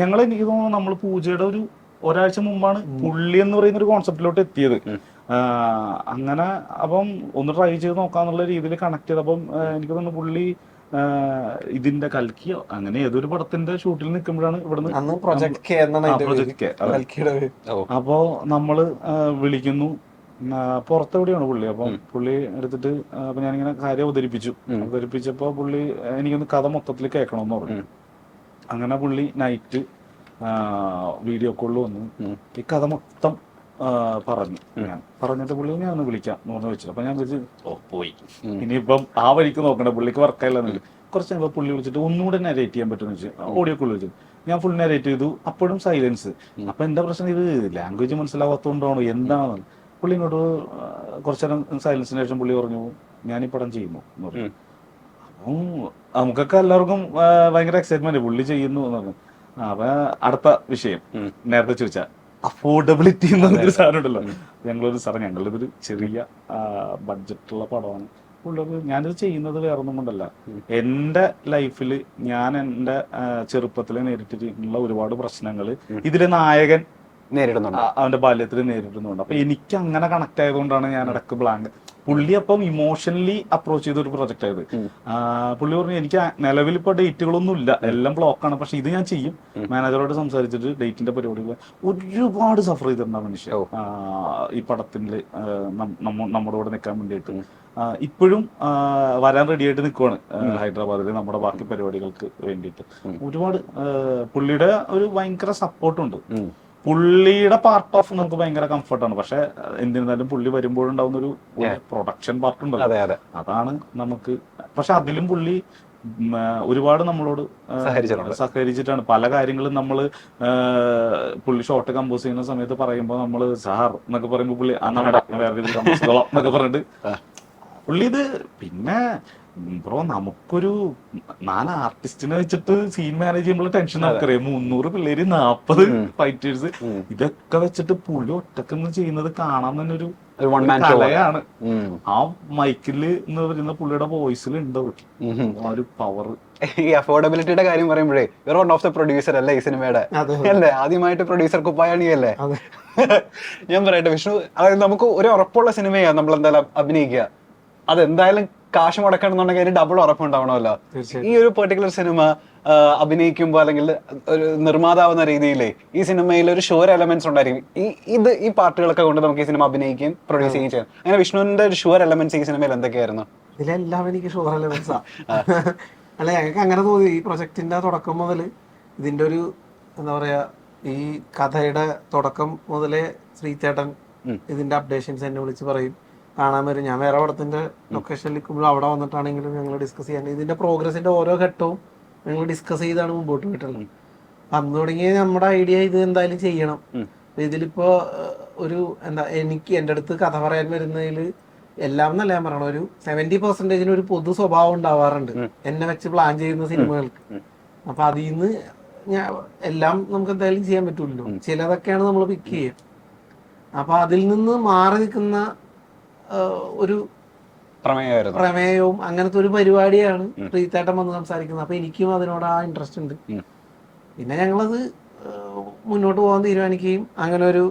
ഞങ്ങൾ എനിക്ക് തോന്നുന്നു നമ്മൾ പൂജയുടെ ഒരു ഒരാഴ്ച മുമ്പാണ് പുള്ളി എന്ന് പറയുന്ന ഒരു കോൺസെപ്റ്റിലോട്ട് എത്തിയത്. അങ്ങനെ അപ്പം ഒന്ന് ട്രൈ ചെയ്ത് നോക്കാന്നുള്ള രീതിയിൽ കണക്ട് ചെയ്തപ്പം അപ്പം എനിക്ക് തോന്നുന്നു പുള്ളി ഇതിന്റെ കൽക്കിയോ അങ്ങനെ ഏതൊരു പടത്തിന്റെ ഷൂട്ടിൽ നിൽക്കുമ്പോഴാണ് ഇവിടുന്ന് പ്രൊജക്ട് കെ. അപ്പോ നമ്മൾ വിളിക്കുന്നു. പുറത്തെവിടെയാണ് പുള്ളി? അപ്പം പുള്ളി എടുത്തിട്ട് അപ്പൊ ഞാനിങ്ങനെ കാര്യം അവതരിപ്പിച്ചു. അവതരിപ്പിച്ചപ്പോ പുള്ളി എനിക്കൊന്ന് കഥ മൊത്തത്തിൽ കേൾക്കണമെന്ന് പറഞ്ഞു. അങ്ങനെ പുള്ളി നൈറ്റ് വീഡിയോ കോളിൽ വന്നു. ഈ കഥ മൊത്തം പറഞ്ഞു. ഞാൻ പറഞ്ഞിട്ട് പുള്ളി ഞാൻ ഒന്ന് വിളിക്കാം. എന്ന് പറഞ്ഞു വെച്ചു അപ്പൊ ഞാൻ വിളിച്ചു ഓ പോയി. ഇനിയിപ്പം ആ വഴിക്ക് നോക്കണ്ട. പുള്ളിക്ക് വർക്കായില്ലെന്നില്ല കുറച്ച് കഴിയുമ്പോൾ പുള്ളി വിളിച്ചിട്ട് ഒന്നുകൂടെ നരേറ്റ് ചെയ്യാൻ പറ്റുമെന്ന് വെച്ചു ഓഡിയോ കോൾ വിളിച്ചു. ഞാൻ ഫുൾ നരേറ്റ് ചെയ്തു. അപ്പോഴും സൈലൻസ് അപ്പൊ എന്താ പ്രശ്നം? ഇത് ലാംഗ്വേജ് മനസ്സിലാവാത്തതുകൊണ്ടാണോ എന്താണ്? പുള്ളി ഇങ്ങോട്ട് കുറച്ചു നേരം സൈലൻസിന് ശേഷം പുള്ളി പറഞ്ഞു ഞാൻ ഈ പടം ചെയ്യുന്നു. എന്ന് പറഞ്ഞു. അപ്പം നമുക്കൊക്കെ എല്ലാവർക്കും ഭയങ്കര എക്സൈറ്റ്മെന്റ് പുള്ളി ചെയ്യുന്നു എന്ന് പറഞ്ഞു. അപ്പൊ അടുത്ത വിഷയം. നേരത്തെ ചോദിച്ച അഫോർഡബിലിറ്റി എന്ന് പറഞ്ഞൊരു സാധനം ഉണ്ടല്ലോ ഞങ്ങളൊരു സാറേ ഞങ്ങളുടെ ഒരു ചെറിയ ബഡ്ജറ്റുള്ള പടമാണ്. ഉള്ളത് ഞാനിത് ചെയ്യുന്നത് വേറെ ഒന്നും കൊണ്ടല്ല എന്റെ ലൈഫിൽ ഞാൻ എന്റെ ചെറുപ്പത്തിൽ നേരിട്ടിട്ടുള്ള ഒരുപാട് പ്രശ്നങ്ങൾ ഇതിലെ നായകൻ നേരിടുന്നുണ്ട്. അവന്റെ ബാല്യത്തിൽ നേരിടുന്നുണ്ട്. അപ്പൊ എനിക്ക് അങ്ങനെ കണക്ട് ആയതുകൊണ്ടാണ് ഞാൻ ഇടയ്ക്ക് ബ്ലാങ്ക് പുള്ളി അപ്പം ഇമോഷണലി അപ്രോച്ച് ചെയ്ത ഒരു പ്രൊജക്റ്റ് ആയത് പുള്ളി പറഞ്ഞു എനിക്ക് നിലവിൽ ഇപ്പൊ ഡേറ്റുകളൊന്നും ഇല്ല എല്ലാം ബ്ലോക്കാണ് പക്ഷെ ഇത് ഞാൻ ചെയ്യും. മാനേജറോട് സംസാരിച്ചിട്ട് ഡേറ്റിന്റെ പരിപാടികൾ ഒരുപാട് സഫർ ചെയ്തിട്ടുണ്ട് മനുഷ്യ മനുഷ്യൻ. ഈ പടത്തിൽ നമ്മുടെ കൂടെ നിൽക്കാൻ വേണ്ടിയിട്ട്. ഇപ്പോഴും വരാൻ റെഡി ആയിട്ട് നിൽക്കുവാണ് ഹൈദരാബാദിൽ നമ്മുടെ ബാക്കി പരിപാടികൾക്ക് വേണ്ടിയിട്ട്. ഒരുപാട് പുള്ളിയുടെ ഒരു ഭയങ്കര സപ്പോർട്ടുണ്ട് പുള്ളിയുടെ പാർട്ട് ഓഫ് നമുക്ക് ഭയങ്കര കംഫർട്ടാണ് പക്ഷെ എന്തിരുന്നാലും പുള്ളി വരുമ്പോഴുണ്ടാവുന്ന ഒരു പ്രൊഡക്ഷൻ പാർട്ട് ഉണ്ടല്ലോ. അതെ അതെ. അതാണ് നമുക്ക് പക്ഷെ അതിലും പുള്ളി ഒരുപാട് നമ്മളോട്. സഹകരിച്ചിട്ടാണ്. പല കാര്യങ്ങളും നമ്മൾ പുള്ളി ഷോർട്ട് കമ്പോസ് ചെയ്യുന്ന സമയത്ത് പറയുമ്പോൾ നമ്മൾ സാർ എന്നൊക്കെ പറയുമ്പോൾ പുള്ളി ആ നമ്മുടെ വേറെ രീതിയിൽ കമ്പോസ് എന്നൊക്കെ പറഞ്ഞിട്ട് പുള്ളി ഇത് പിന്നെ ബ്രോ നമുക്കൊരു നാല് ആർട്ടിസ്റ്റിനെ വെച്ചിട്ട് സീൻ മാനേജ് ചെയ്യുമ്പോൾ ടെൻഷൻ നമുക്കറിയാം മുന്നൂറ് പിള്ളേര് നാപ്പത് ഫൈറ്റേഴ്സ് ഇതൊക്കെ വെച്ചിട്ട് പുള്ളി ഒറ്റക്കൊന്ന് ചെയ്യുന്നത് കാണാൻ തന്നെ ഒരു കലയാണ്. ആ മൈക്കിൽ എന്ന് പറയുന്ന പുള്ളിയുടെ വോയിസിൽ ഉണ്ട് ആ ഒരു പവർ ഈ അഫോർഡബിലിറ്റിയുടെ കാര്യം പറയുമ്പോഴേ ഇവർ വൺ ഓഫ് ദ പ്രൊഡ്യൂസർ അല്ലേ ഈ സിനിമയുടെ? അല്ലേ? ആദ്യമായിട്ട് പ്രൊഡ്യൂസർ കുപ്പായണിയല്ലേ അല്ലേ ഞാൻ പറയട്ടെ വിഷ്ണു അതായത് നമുക്ക് ഒരു ഉറപ്പുള്ള സിനിമയാണ് നമ്മൾ എന്തായാലും അഭിനയിക്കുക. അതെന്തായാലും കാശ് മുടക്കണമെന്നുണ്ടെങ്കിൽ അതിന് ഡബിൾ ഉറപ്പുണ്ടാവണമല്ലോ ഈ ഒരു പെർട്ടിക്കുലർ സിനിമ അഭിനയിക്കുമ്പോൾ അല്ലെങ്കിൽ ഒരു നിർമ്മാതാവെന്ന രീതിയിലേ ഈ സിനിമയിൽ ഒരു ഷുവർ എലമെന്റ്സ് ഉണ്ടായിരിക്കും. ഈ ഇത് ഈ പാർട്ടുകളൊക്കെ കൊണ്ട് നമുക്ക് ഈ സിനിമ അഭിനയിക്കുകയും പ്രൊഡ്യൂസ് ചെയ്യുകയും ചെയ്യാം. അങ്ങനെ വിഷ്ണുവിന്റെ ഒരു ഷുവർ എലമെന്റ്സ് ഈ സിനിമയിൽ എന്തൊക്കെയായിരുന്നു? ഇതിലെല്ലാം എനിക്ക് ഷുവർ എലമെന്റ്സാ അല്ല ഞങ്ങൾക്ക് അങ്ങനെ തോന്നി. ഈ പ്രൊജക്ടിന്റെ തുടക്കം മുതൽ ഇതിന്റെ ഒരു എന്താ പറയാ ഈ കഥയുടെ തുടക്കം മുതലേ ശ്രീചേട്ടൻ ഇതിന്റെ അപ്ഡേഷൻസ് എന്നെ വിളിച്ച് പറയും. കാണാൻ വരും ഞാൻ വേറെ പടത്തിന്റെ ലൊക്കേഷനിൽ നിൽക്കുമ്പോൾ അവിടെ വന്നിട്ടാണെങ്കിലും ഞങ്ങൾ ഡിസ്കസ് ചെയ്യാൻ ഇതിന്റെ പ്രോഗ്രസിന്റെ ഓരോ ഘട്ടവും ഞങ്ങൾ ഡിസ്കസ് ചെയ്താണ് മുമ്പോട്ട് പോയിട്ടുള്ളത്. അന്ന് തുടങ്ങിയ നമ്മുടെ ഐഡിയ ഇത് എന്തായാലും ചെയ്യണം. ഇതിലിപ്പോ ഒരു എന്താ എനിക്ക് എന്റെ അടുത്ത് കഥ പറയാൻ വരുന്നതിൽ എല്ലാം എന്നല്ല ഞാൻ പറയണം ഒരു സെവന്റി പെർസെന്റേജിന് ഒരു പൊതു സ്വഭാവം ഉണ്ടാവാറുണ്ട്. എന്നെ വെച്ച് പ്ലാൻ ചെയ്യുന്ന സിനിമകൾക്ക്. അപ്പൊ അതിൽ നിന്ന് ഞാൻ എല്ലാം നമുക്ക് എന്തായാലും ചെയ്യാൻ പറ്റുള്ളൂ ചിലതൊക്കെയാണ് നമ്മൾ പിക്ക് ചെയ്യുക. അപ്പൊ അതിൽ നിന്ന് മാറി നിൽക്കുന്ന ഒരു പ്രമേയവും അങ്ങനത്തെ ഒരു പരിപാടിയാണ് പ്രീത്തേട്ടൻ വന്ന് സംസാരിക്കുന്നത്. അപ്പൊ എനിക്കും അതിനോട് ആ ഇൻട്രസ്റ്റ് ഉണ്ട്. പിന്നെ ഞങ്ങളത് മുന്നോട്ട് പോകാൻ തീരുമാനിക്കുകയും അങ്ങനെ ഒരു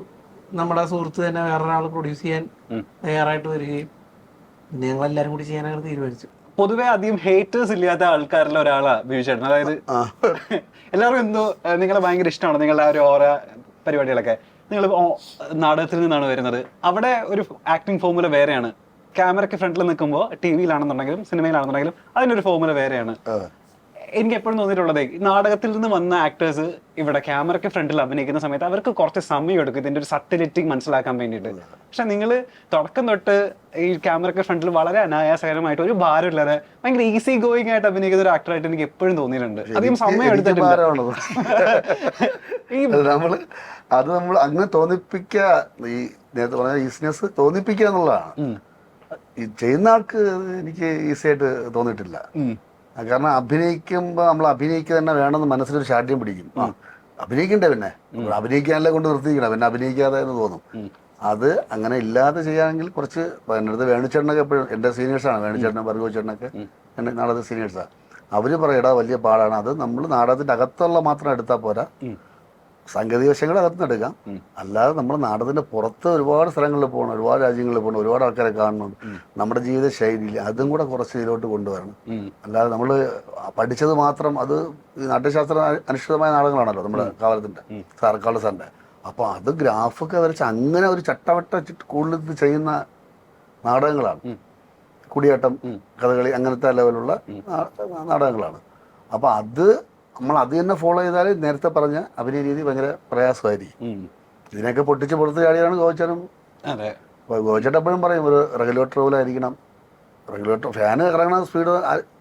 നമ്മുടെ സുഹൃത്ത് തന്നെ വേറൊരാൾ പ്രൊഡ്യൂസ് ചെയ്യാൻ. തയ്യാറായിട്ട് വരികയും പിന്നെ ഞങ്ങൾ എല്ലാരും കൂടി ചെയ്യാൻ അങ്ങനെ തീരുമാനിച്ചു. പൊതുവെ അധികം ഹേറ്റേഴ്സ് ഇല്ലാത്ത ആൾക്കാരിൽ ഒരാളാ ബിജു ചേട്ടൻ അതായത് എല്ലാവരും എന്തോ നിങ്ങളെ ഭയങ്കര ഇഷ്ടമാണ്? നിങ്ങളുടെ ആ ഒരു ഓരോ പരിപാടികളൊക്കെ? നിങ്ങൾ നാടകത്തിൽ നിന്നാണ് വരുന്നത്. അവിടെ ഒരു ആക്ടിങ് ഫോർമുല വേറെയാണ്. ക്യാമറയ്ക്ക് ഫ്രണ്ടിൽ നിൽക്കുമ്പോൾ ടി വിയിലാണെന്നുണ്ടെങ്കിലും സിനിമയിലാണെന്നുണ്ടെങ്കിലും അതിനൊരു ഫോർമുല വേറെയാണ്. എനിക്ക് എപ്പോഴും തോന്നിയിട്ടുള്ളത് നാടകത്തിൽ നിന്ന് വന്ന ആക്ടേഴ്സ് ഇവിടെ ക്യാമറയ്ക്ക് ഫ്രണ്ടിൽ അഭിനയിക്കുന്ന സമയത്ത് അവർക്ക് കുറച്ച് സമയം എടുക്കും ഇതിന്റെ ഒരു സട്ടിലിറ്റി മനസ്സിലാക്കാൻ വേണ്ടിയിട്ട്. പക്ഷെ നിങ്ങൾ തുടക്കം തൊട്ട് ഈ ക്യാമറയ്ക്ക് ഫ്രണ്ടിൽ വളരെ അനായാസകരമായിട്ട് ഒരു ഭാരമില്ലാതെ ഭയങ്കര ഈസി ഗോയിങ് ആയിട്ട് അഭിനയിക്കുന്ന ഒരു ആക്ടറായിട്ട് എനിക്ക് എപ്പോഴും തോന്നിയിട്ടുണ്ട്. അധികം സമയം എടുത്തിട്ടുണ്ട് ഈ അത് നമ്മൾ അത് നമ്മൾ അങ്ങനെ തോന്നിപ്പിക്ക ഈ നേരത്തെ പറഞ്ഞ ഈസിനെസ് തോന്നിപ്പിക്കുക എന്നുള്ളതാണ്. ഈ ചെയ്യുന്ന ആൾക്ക് എനിക്ക് ഈസി ആയിട്ട് തോന്നിയിട്ടില്ല. കാരണം അഭിനയിക്കുമ്പോൾ നമ്മൾ അഭിനയിക്കുക തന്നെ വേണമെന്ന് മനസ്സിലൊരു ശാഠ്യം പിടിക്കും. അഭിനയിക്കണ്ടേ പിന്നെ? അഭിനയിക്കാനല്ലേ കൊണ്ട് നിർത്തിക്കണം പിന്നെ അഭിനയിക്കാതെ എന്ന് തോന്നും. അത് അങ്ങനെ ഇല്ലാതെ ചെയ്യാമെങ്കിൽ കുറച്ച് എന്റെ അടുത്ത് വേണുചേട്ടനൊക്കെ എപ്പോഴും എന്റെ സീനിയേഴ്സാണ് വേണുചേട്ടനും ഭർഗവ ചേട്ടനൊക്കെ എന്റെ നാടകത്തിൽ സീനിയേഴ്സാണ് അവർ പറയടാ വലിയ പാടാണ്. അത് നമ്മൾ നാടകത്തിന്റെ അകത്തുള്ള മാത്രം എടുത്താൽ പോരാ. സാങ്കേതിക വശങ്ങൾ അകത്തുനിന്നെടുക്കാം അല്ലാതെ നമ്മുടെ നാടകത്തിന്റെ പുറത്ത് ഒരുപാട് സ്ഥലങ്ങളിൽ പോകണം ഒരുപാട് രാജ്യങ്ങളിൽ പോകണം ഒരുപാട് ആൾക്കാരെ കാണണം. നമ്മുടെ ജീവിത ശൈലിയിൽ അതും കൂടെ കുറച്ച് ഇതിലോട്ട് കൊണ്ടുവരണം. അല്ലാതെ നമ്മൾ പഠിച്ചത് മാത്രം അത് നാട്യശാസ്ത്ര അനുഷ്ഠിതമായ നാടകങ്ങളാണല്ലോ നമ്മുടെ കാലത്തിന്റെ സർക്കാർ സാറിന്റെ. അപ്പൊ അത് ഗ്രാഫൊക്കെ വരച്ച് അങ്ങനെ ഒരു ചട്ടവട്ട കൂടുതൽ ചെയ്യുന്ന നാടകങ്ങളാണ്. കുടിയാട്ടം കഥകളി അങ്ങനത്തെ ലെവലുള്ള നാടകങ്ങളാണ്. അപ്പൊ അത് നമ്മൾ അത് തന്നെ ഫോളോ ചെയ്താൽ നേരത്തെ പറഞ്ഞ അഭിനയ രീതി ഭയങ്കര പ്രയാസമായിരിക്കും. ഇതിനൊക്കെ പൊട്ടിച്ച് പുറത്ത് ചാടിയാണ് ഗോചനും അതെ. ഗോചേട്ടൻ എപ്പോഴും പറയും ഒരു റെഗുലേറ്റർ പോലെ ആയിരിക്കണം. റെഗുലേറ്റർ ഫാന് ഇറങ്ങണ സ്പീഡ്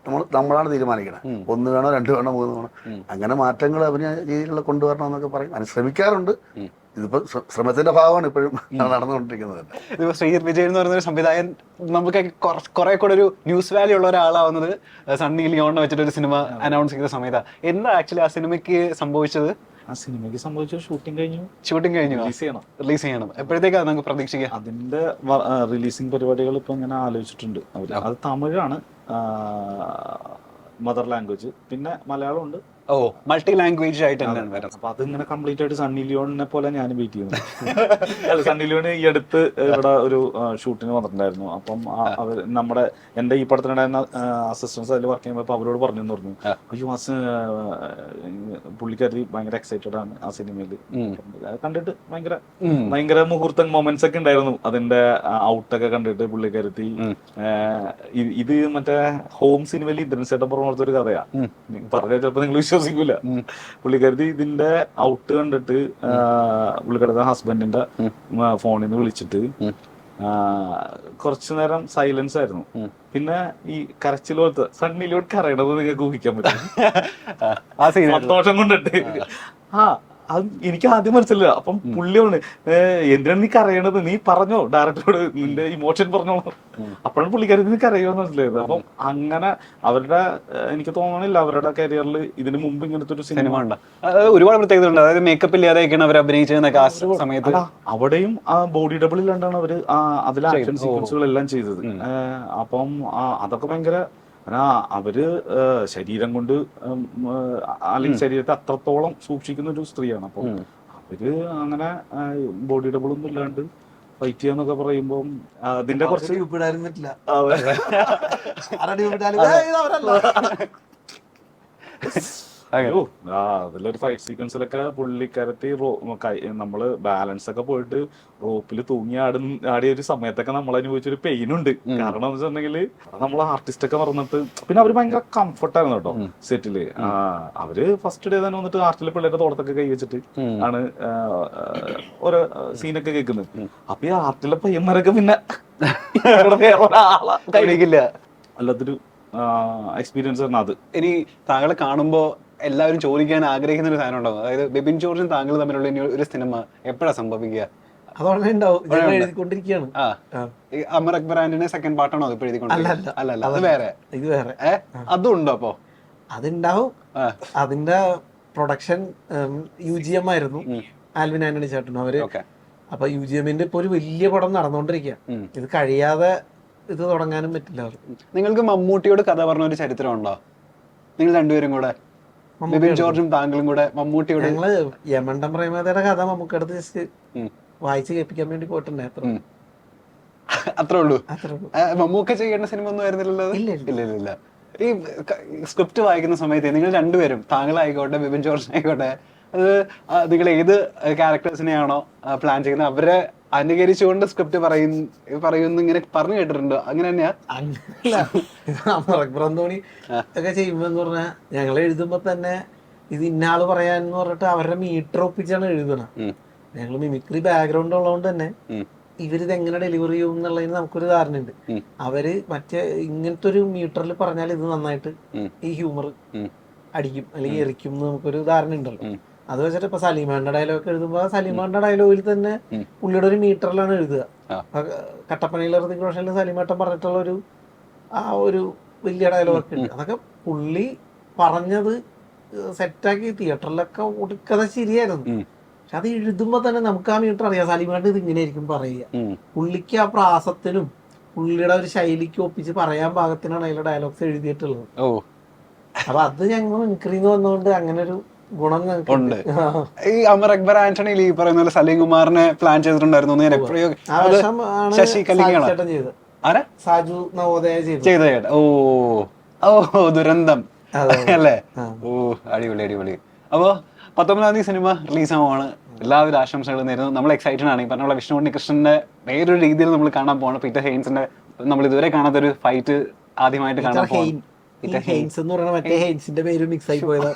നമ്മൾ നമ്മളാണ് തീരുമാനിക്കണം. ഒന്ന് വേണോ രണ്ട് വേണോ മൂന്ന് വേണോ. അങ്ങനെ മാറ്റങ്ങൾ അഭിനയ രീതിയിലുള്ള കൊണ്ടുവരണം എന്നൊക്കെ പറയും. അതിന് ശ്രമിക്കാറുണ്ട്. ഇതിപ്പോ ശ്ര- ശ്രമത്തിന്റെ ഭാഗമാണ് ഇപ്പോഴും നടന്നുകൊണ്ടിരിക്കുന്നത്. ഇതിപ്പോ ശ്രീജിത് വിജയൻ എന്ന് പറയുന്ന ഒരു സംവിധായകൻ നമുക്ക് കുറെ കൂടെ ഒരു ന്യൂസ് വാല്യൂ ഉള്ള ഒരാളാവുന്നത് സണ്ണി ലിയോണിനെ വെച്ചിട്ട് ഒരു സിനിമ അനൗൺസ് ചെയ്ത സമയത്താണ് എന്താ ആക്ച്വലി ആ സിനിമയ്ക്ക് സംഭവിച്ചത്? ആ സിനിമയ്ക്ക് സംഭവിച്ച ഷൂട്ടിംഗ് കഴിഞ്ഞു. ഷൂട്ടിംഗ് കഴിഞ്ഞു റിലീസ് ചെയ്യണം. റിലീസ് ചെയ്യണം. എപ്പോഴത്തേക്കാണ് നമുക്ക് പ്രതീക്ഷിക്കുക? അതിന്റെ റിലീസിംഗ് പരിപാടികൾ ഇപ്പൊ ഇങ്ങനെ ആലോചിച്ചിട്ടുണ്ട്. അത് തമിഴാണ് മദർ ലാംഗ്വേജ് പിന്നെ മലയാളം ഉണ്ട് ഓ മൾട്ടി ലാംഗ്വേജ് ആയിട്ട് തന്നെയാണ് വരുന്നത്. അപ്പൊ അതിങ്ങനെ കംപ്ലീറ്റ് ആയിട്ട് സണ്ണി ലിയോണിനെ പോലെ ഞാൻ വെയിറ്റ് ചെയ്യുന്നു അല്ല സണ്ണി ലിയോൺ ഈ അടുത്ത് ഇവിടെ ഒരു ഷൂട്ടിന് വന്നിട്ടുണ്ടായിരുന്നു അപ്പം അവർ നമ്മുടെ എന്റെ ഈ പടത്തിനുണ്ടായിരുന്ന അസിസ്റ്റൻസ് അതിൽ വർക്ക് ചെയ്യുമ്പോൾ അവരോട് പറഞ്ഞു പറഞ്ഞു. അയ്യോ ആ സി- പുള്ളിക്കാരി ഭയങ്കര എക്സൈറ്റഡ് ആണ് ആ സിനിമയിൽ കണ്ടിട്ട് ഭയങ്കര. ഭയങ്കര മുഹൂർത്ത മൊമെന്റ്സ് ഒക്കെ ഉണ്ടായിരുന്നു. അതിന്റെ ഔട്ടൊക്കെ കണ്ടിട്ട് പുള്ളിക്കാരത്തി ഇത് മറ്റേ ഹോം സിനിമയിൽ ഇന്ദ്രൻ ചേട്ടൻ പറഞ്ഞ ഒരു കഥയാ. പറഞ്ഞ ചിലപ്പോ നിങ്ങൾ വിശ്വസിക്കൂല. പുള്ളിക്കാരത്തി ഇതിന്റെ ഔട്ട് കണ്ടിട്ട് പുള്ളിക്കാരത്തെ ഹസ്ബൻഡിന്റെ ഫോണിൽ നിന്ന് വിളിച്ചിട്ട് കുറച്ചു നേരം സൈലൻസ് ആയിരുന്നു. പിന്നെ ഈ കരച്ചിൽ പോലത്തെ സണ്ണിലോട്ട് കരയണത് നിങ്ങൾക്ക് ഊഹിക്കാൻ പറ്റും സന്തോഷം കൊണ്ടിട്ട്. ആ അത് എനിക്ക് ആദ്യം മനസ്സിലില്ല അപ്പം പുള്ളിയാണ് എന്തിനാണ് നീ കരയണത്? നീ പറഞ്ഞോ ഡയറക്ടറോട് നിന്റെ ഇമോഷൻ പറഞ്ഞോളൂ. അപ്പോഴാണ് പുള്ളിക്കാരി നീ കരയോന്ന് മനസ്സിലായത്. അപ്പം അങ്ങനെ അവരുടെ എനിക്ക് തോന്നണില്ല അവരുടെ കരിയറിൽ ഇതിനു മുമ്പ് ഇങ്ങനത്തെ ഒരു സിനിമ ഉണ്ട് ഒരുപാട് പ്രത്യേകത ഉണ്ട് അതായത് മേക്കപ്പ് ഇല്ലാതെയൊക്കെയാണ് അവർ അഭിനയിച്ചതെന്നൊക്കെ ആ സമയത്ത്. അവിടെയും ആ ബോഡി ഡബിൾ ഇല്ലാണ്ടാണ് അവർ അതിലെ ആക്ഷൻ സീക്വൻസുകളെല്ലാം ചെയ്തത്. അപ്പം അതൊക്കെ ഭയങ്കര ആ, അവർ ശരീരം കൊണ്ട് അല്ലെങ്കിൽ ശരീരത്തെ അത്രത്തോളം സൂക്ഷിക്കുന്ന ഒരു സ്ത്രീയാണ്. അപ്പം അവർ അങ്ങനെ ബോഡി ഡബിൾ ഒന്നും ഇല്ലാണ്ട് ഫൈറ്റ് ചെയ്യാന്നൊക്കെ പറയുമ്പോ അതിന്റെ കുറച്ച് ഡ്യൂപ്പിടാനും പറ്റില്ല അവരല്ല. അയ്യോ ആ അതിലൊരു ഫൈറ്റ് സീക്വൻസിലൊക്കെ പുള്ളിക്കാരത്തി നമ്മൾ ബാലൻസ് ഒക്കെ പോയിട്ട് റോപ്പിൽ തൂങ്ങി ആടി ആടിയ ഒരു സമയത്തൊക്കെ നമ്മൾ അനുഭവിച്ചൊരു പെയിൻ ഉണ്ട്. കാരണം എന്ന് വെച്ചിട്ടുണ്ടെങ്കിൽ നമ്മൾ ആർട്ടിസ്റ്റ് ഒക്കെ പറഞ്ഞിട്ട് പിന്നെ അവർ ഭയങ്കര കംഫർട്ടായിരുന്നു കേട്ടോ സെറ്റിൽ ആ അവർ ഫസ്റ്റ് ഡേ തന്നെ വന്നിട്ട് ആർട്ടിലെ പിള്ളേരുടെ തോട്ടത്തൊക്കെ കൈ വെച്ചിട്ട് ആണ് ഓരോ സീനൊക്കെ കേൾക്കുന്നത്. അപ്പൊ ഈ ആർട്ടിലെ പയ്യന്മാരൊക്കെ പിന്നെ അല്ലാത്തൊരു എക്സ്പീരിയൻസ് ആണ് അത്. ഇനി താങ്കളെ കാണുമ്പോ എല്ലാവരും ചോദിക്കാൻ ആഗ്രഹിക്കുന്ന ഒരു സാധനം ഉണ്ടാവും. അതായത് ബിബിൻ ജോർജും താങ്കൾ തമ്മിലുള്ള ഇനി ഒരു സിനിമ എപ്പോഴാ സംഭവിക്കുക? എഴുതിക്കൊണ്ടിരിക്കുകയാണ്. അമർ അക്ബർ ആന്റണി സെക്കൻഡ് പാർട്ടാണോ അത് ഇപ്പൊ എഴുതിക്കൊണ്ടിരിക്കുന്നത്? അല്ല, അല്ല അല്ല അത് വേറെ. ഇത് വേറെ. അതും ഉണ്ടോ അപ്പോ? അതുണ്ടാവും. അതിന്റെ പ്രൊഡക്ഷൻ യു ജി എം ആയിരുന്നു. ആൽവിൻ ആന്റണി ചേട്ടൻ അവർ. അപ്പൊ യു ജി എമ്മിന്റെ ഇപ്പൊ ഒരു വലിയ പടം നടന്നുകൊണ്ടിരിക്കുക ഇത് കഴിയാതെ ഇത് തുടങ്ങാനും പറ്റില്ല നിങ്ങൾക്ക് മമ്മൂട്ടിയോട് കഥ പറഞ്ഞ ഒരു ചരിത്രം ഉണ്ടോ നിങ്ങൾ രണ്ടുപേരും കൂടെ? ബിബിൻ ജോർജും താങ്കളും കൂടെ മമ്മൂട്ടിയുടെ ഞങ്ങൾ യമണ്ടം പ്രേമതയുടെ കഥ നമുക്കടുത്ത് ജസ്റ്റ് വായിച്ചു കേൾപ്പിക്കാൻ വേണ്ടി പോയിട്ടുണ്ടായിരുന്നു. അത്രേ ഉള്ളൂ. മമ്മൂക്ക ചെയ്യേണ്ട സിനിമ ഒന്നും ആയിരുന്നില്ലല്ലോ? ഇല്ല, ഇല്ല. ഇല്ല ഇല്ല ഈ സ്ക്രിപ്റ്റ് വായിക്കുന്ന സമയത്ത് നിങ്ങൾ രണ്ടുപേരും താങ്കളായിക്കോട്ടെ ബിബിൻ ജോർജ് ആയിക്കോട്ടെ അത് നിങ്ങൾ ഏത് ക്യാരക്ടേഴ്സിനെയാണോ പ്ലാൻ ചെയ്യുന്നത്? അവരെ അനുകരിച്ചുകൊണ്ട് സ്ക്രിപ്റ്റ് പറയുന്ന പറയുന്നു ഇങ്ങനെ പറഞ്ഞു കേട്ടിട്ടുണ്ട്. അങ്ങനെ തന്നെയാ? അങ്ങനല്ല ബ്രന്തോണി ഒക്കെ ചെയ്യുമ്പോ എന്ന് പറഞ്ഞാൽ ഞങ്ങൾ എഴുതുമ്പോ തന്നെ ഇത് ഇന്നാൾ പറയാന്ന് പറഞ്ഞിട്ട് അവരുടെ മീറ്റർ ഒപ്പിച്ചാണ് എഴുതണം. ഞങ്ങൾ മിമിക്രി ബാക്ക്ഗ്രൗണ്ട് ഉള്ളതുകൊണ്ട് തന്നെ. ഇവരിത് എങ്ങനെ ഡെലിവറി ചെയ്യും എന്നുള്ളതിന് നമുക്കൊരു ധാരണയുണ്ട്. ഉണ്ട് അവർ മറ്റേ ഇങ്ങനത്തെ ഒരു മീറ്ററിൽ പറഞ്ഞാൽ ഇത് നന്നായിട്ട് ഈ ഹ്യൂമർ അടിക്കും അല്ലെങ്കിൽ എറിക്കും എന്ന് നമുക്കൊരു ധാരണ ഉണ്ടല്ലോ. അത് വെച്ചിട്ട് ഇപ്പൊ സലീമാന്റെ ഡയലോഗ് എഴുതുമ്പോ ആ സലീമാന്റെ ഡയലോഗിൽ തന്നെ. പുള്ളിയുടെ ഒരു മീറ്ററിലാണ് എഴുതുക. കട്ടപ്പനയിലെ ഋതിക് റോഷനിൽ സലീമേട്ടൻ പറഞ്ഞിട്ടുള്ള ഒരു ആ ഒരു വലിയ ഡയലോഗ് ഒക്കെ ഉണ്ട്. അതൊക്കെ പുള്ളി പറഞ്ഞത് സെറ്റാക്കി തിയേറ്ററിലൊക്കെ ഒടുക്കത ശരിയായിരുന്നു. പക്ഷെ അത് എഴുതുമ്പോ തന്നെ നമുക്ക് ആ മീറ്റർ അറിയാം. സലീമേട്ടൻ ഇത് ഇങ്ങനെയായിരിക്കും പറയുക. പുള്ളിക്ക് ആ പ്രാസത്തിനും പുള്ളിയുടെ ഒരു ശൈലിക്ക് ഒപ്പിച്ച് പറയാൻ പാകത്തിനാണ് അതിലെ ഡയലോഗ്സ് എഴുതിയിട്ടുള്ളത്. അപ്പൊ അത് ഞങ്ങൾ ഇൻക്രീന്ന് വന്നുകൊണ്ട് അങ്ങനെ ഒരു ഉണ്ട്. ഈ അമർ അക്ബർ ആന്റണിയിൽ ലീ പറയുന്ന പോലെ സലീം കുമാറിനെ പ്ലാൻ ചെയ്തിട്ടുണ്ടായിരുന്നു ഞാൻ എപ്പോഴോ ശശി കല്ലിങ്ങാണ് ആരാ? സാജു നവോദയ ചെയ്ത ഓ ഓ ദുരന്തം. അല്ലേ? ഓ അടിപൊളി അടിപൊളി. അപ്പോ പത്തൊമ്പതാം തീയതി സിനിമ റിലീസ് ആവുകയാണ് എല്ലാവരും ആശംസകളും നേരുന്നു. നമ്മൾ എക്സൈറ്റഡ് ആണ്. ഈ പറഞ്ഞ പോലെ വിഷ്ണു ഉണ്ണികൃഷ്ണന്റെ വേറൊരു രീതിയിൽ നമ്മൾ കാണാൻ പോകണം പീറ്റർ ഹെയിൻസിന്റെ നമ്മൾ ഇതുവരെ കാണാത്ത ഒരു ഫൈറ്റ് ആദ്യമായിട്ട് കാണാൻ ഹെയിൻ. ഹെയിൻസ് എന്ന് പറയുന്ന മറ്റേ ഹെയിൻസിന്റെ പേര് മിക്സ് ആയി പോയതാണ്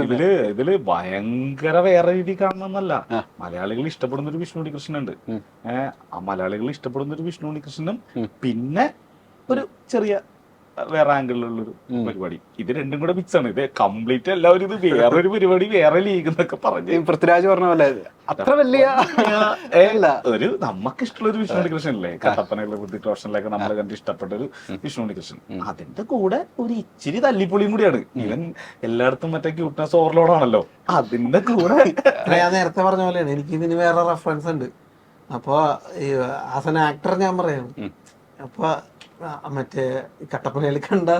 ഇതിൽ ഇതിൽ ഭയങ്കര വേറെ രീതി കാണണമെന്നല്ല. മലയാളികൾ ഇഷ്ടപ്പെടുന്ന ഒരു വിഷ്ണു കൃഷ്ണൻ ഉണ്ട് ഏഹ് ആ മലയാളികൾ ഇഷ്ടപ്പെടുന്ന ഒരു വിഷ്ണു കൃഷ്ണനും പിന്നെ ഒരു ചെറിയ വേറെ ആംഗിളിലുള്ളൊരു പരിപാടി. ഇത് രണ്ടും കൂടെ മിക്സ് ആണ്. ഇത് കംപ്ലീറ്റ് എല്ലാവരും ഇത് വേറൊരു പരിപാടി വേറെ ലീഗ് എന്നൊക്കെ പറഞ്ഞു. പൃഥ്വിരാജ് പറഞ്ഞ പോലെ അത്ര വലിയ ഒരു നമുക്ക് ഇഷ്ടമുള്ള ഒരു വിഷ്ണു കൃഷ്ണൻ അല്ലേ കട്ടപ്പനയിലെ ബുദ്ധി റോഷനിലൊക്കെ നമ്മൾ കണ്ട് ഇഷ്ടപ്പെട്ട ഒരു വിഷ്ണു കൃഷ്ണൻ അതിന്റെ കൂടെ ഒരു ഇച്ചിരി തല്ലിപ്പൊളിയും കൂടിയാണ്. ഇവൻ എല്ലായിടത്തും മറ്റേ ക്യൂട്ട്നെസ് ഓവർലോഡാണല്ലോ അതിന്റെ കൂടെ ഞാൻ നേരത്തെ പറഞ്ഞ പോലെയാണ്. എനിക്ക് ഇതിന് വേറെ റെഫറൻസ് ഉണ്ട്. അപ്പൊ ആസ് ആൻ ആക്ടർ ഞാൻ പറയാണ്. അപ്പൊ മറ്റേ കട്ടപ്പനയിൽ കണ്ട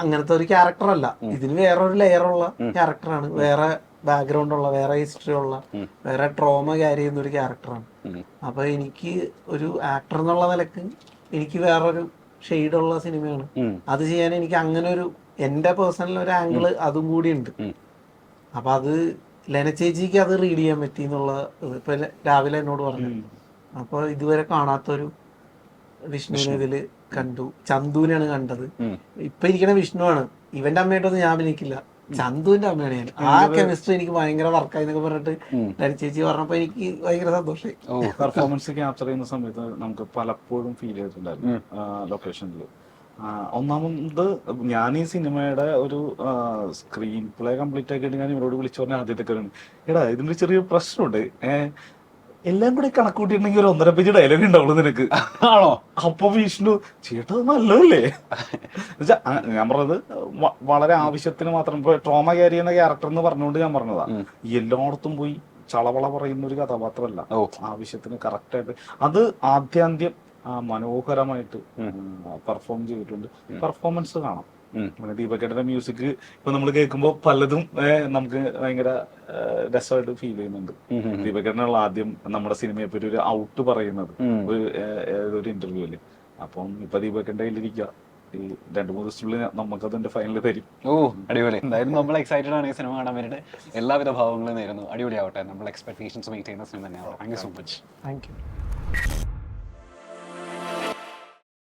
അങ്ങനത്തെ ഒരു ക്യാരക്ടർ അല്ല. ഇതിന് ഒരു ലെയർ ഉള്ള ക്യാരക്ടറാണ് വേറെ ബാക്ക്ഗ്രൗണ്ട് ഉള്ള വേറെ ഹിസ്റ്ററി ഉള്ള വേറെ ട്രോമ ക്യാരി ചെയ്യുന്ന ഒരു ക്യാരക്ടറാണ്. അപ്പൊ എനിക്ക് ഒരു ആക്ടർ എന്നുള്ള നിലയ്ക്ക് എനിക്ക് വേറൊരു ഷെയ്ഡുള്ള സിനിമയാണ് അത് ചെയ്യാൻ എനിക്ക് അങ്ങനെ ഒരു എന്റെ പേഴ്സണൽ ഒരു ആംഗിൾ അതും കൂടി ഉണ്ട്. അപ്പൊ അത് ലെന ചേച്ചിക്ക് അത് റീഡ് ചെയ്യാൻ പറ്റി എന്നുള്ള ഇപ്പൊ രാവിലെ എന്നോട് പറഞ്ഞു. അപ്പൊ ഇതുവരെ കാണാത്തൊരു വിഷ്ണുവിനെ ഇതിൽ കണ്ടു. ചന്തുവിനെയാണ് കണ്ടത്. ഇപ്പൊ ഇരിക്കണ വിഷ്ണുവാണ്. ഇവന്റെ അമ്മയായിട്ടൊന്നും ഞാൻ അഭിനയിക്കില്ല. ചന്തുവിന്റെ അമ്മയാണ് ഞാൻ. ആ കെമിസ്ട്രി എനിക്ക് ഭയങ്കര വർക്കായി എന്നൊക്കെ പറഞ്ഞിട്ട് ലെന ചേച്ചി പറഞ്ഞപ്പോ എനിക്ക് ഭയങ്കര സന്തോഷമായി പെർഫോമൻസ് ക്യാപ്ചർ ചെയ്യുന്ന സമയത്ത് നമുക്ക് പലപ്പോഴും ഫീൽ ചെയ്തിട്ടുണ്ടായിരുന്നു ലൊക്കേഷനിൽ ഒന്നാമത് ഞാൻ ഈ സിനിമയുടെ ഒരു സ്ക്രീൻ പ്ലേ കംപ്ലീറ്റ് ആക്കിയിട്ട് ഞാൻ ഇവരോട് വിളിച്ചു പറഞ്ഞ ആദ്യത്തെ കാര്യം. എടാ ഇതിന്റെ ചെറിയ പ്രശ്നമുണ്ട്. ഏഹ് എല്ലാം കൂടി കണക്കൂട്ടിയിട്ടുണ്ടെങ്കിൽ ഒരു ഒന്നര പേജ് ഡയലോഗ് ഉണ്ടാവുള്ളൂ നിനക്ക്. ആണോ? അപ്പൊ വിഷ്ണു ചേട്ടാ അത് നല്ലതല്ലേ? ഞാൻ പറഞ്ഞത് വളരെ ആവശ്യത്തിന് മാത്രം. ഇപ്പൊ ട്രോമ ക്യാരി എന്ന ക്യാരക്ടർ എന്ന് പറഞ്ഞുകൊണ്ട് ഞാൻ പറഞ്ഞതാ. എല്ലായിടത്തും പോയി ചളവള പറയുന്ന ഒരു കഥാപാത്രമല്ല. ആവശ്യത്തിന് കറക്റ്റ് ആയിട്ട്. അത് ആദ്യാന്ത്യം മനോഹരമായിട്ട് പെർഫോം ചെയ്തിട്ടുണ്ട്. പെർഫോമൻസ് കാണാം. പിന്നെ ദീപക്കേട്ടന്റെ മ്യൂസിക് ഇപ്പൊ നമ്മൾ കേൾക്കുമ്പോൾ പലതും നമുക്ക് ഭയങ്കര രസമായിട്ട് ഫീൽ ചെയ്യുന്നുണ്ട്. ദീപക്കേട്ടനുള്ള ആദ്യം നമ്മുടെ സിനിമയെ പറ്റി ഒരു ഔട്ട് പറയുന്നത്. ഒരു ഇന്റർവ്യൂൽ അപ്പം ഇപ്പൊ ദീപക്കേട്ടന്റെ കയ്യിലിരിക്കുക ഈ രണ്ടു മൂന്ന് ദിവസത്തിനുള്ളിൽ നമുക്ക് അതിന്റെ ഫൈനൽ തരും. ഓ അടിപൊളി. എന്തായാലും നമ്മൾ എക്സൈറ്റഡ് ആണ് ഈ സിനിമ കാണാൻ വേണ്ടിയിട്ട് എല്ലാവിധ ഭാവങ്ങളും നേരുന്നു. അടിപൊളിയാവട്ടെ. നമ്മൾ എക്സ്പെക്ടേഷൻസ് മീറ്റ് ചെയ്യുന്ന സിനിമ തന്നെയാണ് thank you so much thank you